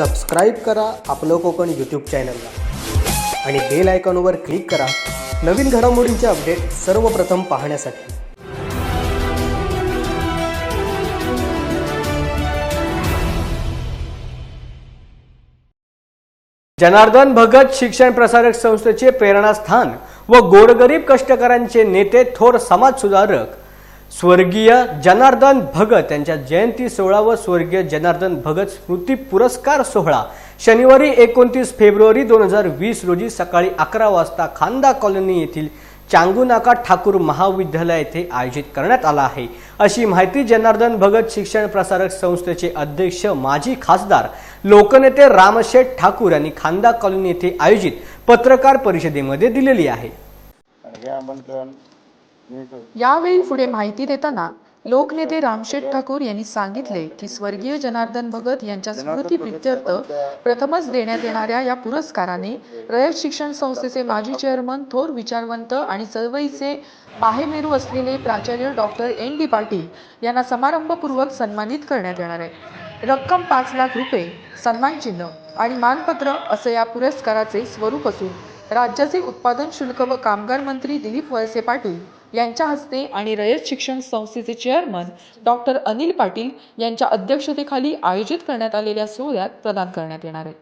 Subscribe करा आपलं Konkan YouTube चॅनलला आणि बेल आयकॉनवर क्लिक करा. नवीन घडामोडींचे अपडेट सर्वप्रथम पाहण्यासाठी. जनार्दन भगत शिक्षण प्रसारक संस्थेचे प्रेरणास्थान व गोरगरीब कष्टकऱ्यांचे नेते थोर समाजसुधारक स्वर्गीय जनार्दन भगत यांच्या जयंती सोहळा व स्वर्गीय जनार्दन भगत स्मृती पुरस्कार सोहळा. शनिवारी एकोणतीस फेब्रुवारी दोन हजार वीस रोजी सकाळी अकरा वाजता खांदा कॉलनी येथील चांगुनाका ठाकूर महाविद्यालय येथे आयोजित करण्यात आला आहे. अशी माहिती जनार्दन भगत शिक्षण प्रसारक संस्थेचे अध्यक्ष माजी खासदार लोकनेते रामशेठ ठाकूर यांनी खांदा कॉलनी येथे आयोजित पत्रकार परिषदेमध्ये दिलेली आहे. यावेळी पुढे माहिती देताना लोकनेते रामशेठ ठाकूर यांनी सांगितले की स्वर्गीय जनार्दन भगत यांच्या स्मृती प्रित्यर्थ प्रथमच देण्यात येणाऱ्या या पुरस्काराने रयत शिक्षण संस्थेचे माजी चेअरमन थोर विचारवंत आणि चळवळीचे पाहेमेरू असलेले प्राचार्य डॉक्टर एन डी पाटील यांना समारंभपूर्वक सन्मानित करण्यात येणार आहे. रक्कम पाच लाख रुपये सन्मानचिन्ह आणि मानपत्र असं या पुरस्काराचे स्वरूप असून राज्याचे उत्पादन शुल्क व कामगार मंत्री दिलीप वळसे पाटील यांच्या हस्ते आणि रयत शिक्षण संस्थेचे चेअरमन डॉक्टर अनिल पाटील यांच्या अध्यक्षतेखाली आयोजित करण्यात आलेल्या सोहळ्यात प्रदान करण्यात येणार आहे.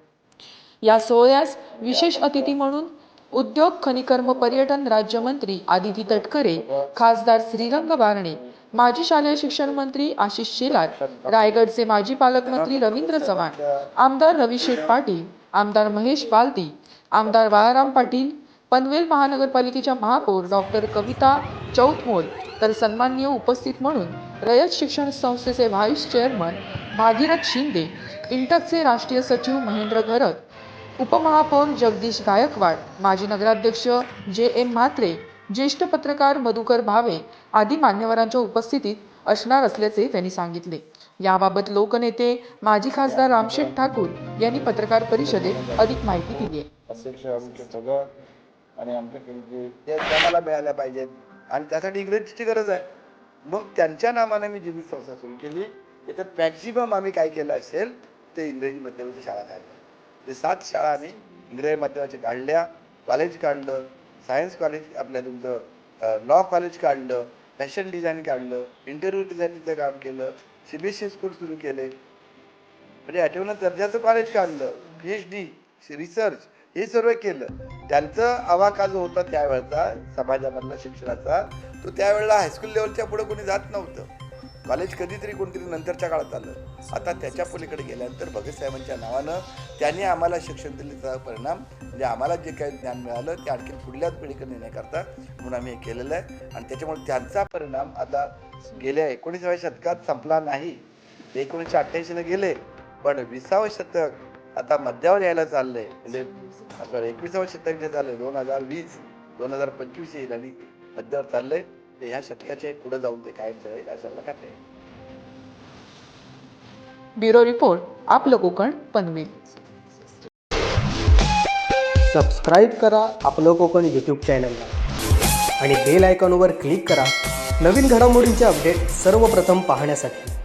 या सोहळ्यास विशेष अतिथी म्हणून उद्योग खनिकर्म पर्यटन राज्यमंत्री आदिती तटकरे खासदार श्रीरंग बारणे माजी शालेय शिक्षण मंत्री आशिष शेलार रायगडचे माजी पालकमंत्री रवींद्र चव्हाण आमदार रविशेठ पाटील आमदार महेश बालदी आमदार बाळाराम पाटील पनवेल महानगरपालिकेच्या महापौर डॉक्टर कविता चौथमोल तर सन्माननीय उपस्थित म्हणून रयत शिक्षण संस्थेचे व्हाईस चेअरमन भागीरथ शिंदे इंटकचे राष्ट्रीय सचिव महेंद्र घरत उपमहापौर जगदीश गायकवाड माजी नगराध्यक्ष जे एम म्हात्रे ज्येष्ठ पत्रकार मधुकर भावे आदी मान्यवरांच्या उपस्थितीत असणार असल्याचे त्यांनी सांगितले. याबाबत लोकनेते माजी खासदार रामशेठ ठाकूर यांनी पत्रकार परिषदेत अधिक माहिती दिली आहे. सगळं आणि आमच्याकडे ते आम्हाला मिळाल्या पाहिजेत. आणि त्यासाठी इंग्रजीची गरज आहे. मग त्यांच्या नावाने मी जिल्हा संस्था सुरू केली त्याच्यात मॅक्झिमम आम्ही काय केलं असेल ते इंग्रजी माध्यमाच्या शाळा काढल्या ते सात शाळा आम्ही इंग्रजी माध्यमाच्या काढल्या कॉलेज काढलं सायन्स कॉलेज आपल्या तुमचं लॉ कॉलेज काढलं फॅशन डिझाईन काढलं इंटरव्ह्यू डिझाईनिंगचं काम केलं सीबीएसई स्कूल सुरू केले. म्हणजे आठवण दर्जाचं कॉलेज काढलं पी एच डी रिसर्च हे सर्व केलं. त्यांचा आवाका जो होता त्यावेळेचा समाजामधला शिक्षणाचा तो त्यावेळेला हायस्कूल लेवलच्या पुढे कोणी जात नव्हतं. कॉलेज कधीतरी कोणतरी नंतरच्या काळात आलं. आता त्याच्या पलीकडे गेल्यानंतर भगत साहेबांच्या नावानं त्याने आम्हाला शिक्षण दिल्याचा परिणाम म्हणजे आम्हाला जे काही ज्ञान मिळालं ते आणखी पुढल्याच पिढीकडे नेण्याकरता म्हणून आम्ही हे केलेलं आहे. आणि त्याच्यामुळे त्यांचा परिणाम आता गेल्या एकोणीसाव्या शतकात संपला नाही. ते एकोणीसशे अठ्ठ्याऐंशीला गेले पण विसावं शतक आता मध्यावर यायला चाललंय. म्हणजे एकविसावं शतक जे झालंय दोन हजार वीस दोन हजार पंचवीस येईल आणि मध्यावर चाललंय. ह्या शतकाच्या पुढे जाऊन ते कायम राहील असं मला खाते ब्युरो रिपोर्ट आपलं कोकण पनवेल. सबस्क्राईब करा आपलं कोकण यूट्यूब चॅनलला आणि बेल आयकॉनवर क्लिक करा. नवीन घडामोडींचे अपडेट सर्वप्रथम पाहण्यासाठी.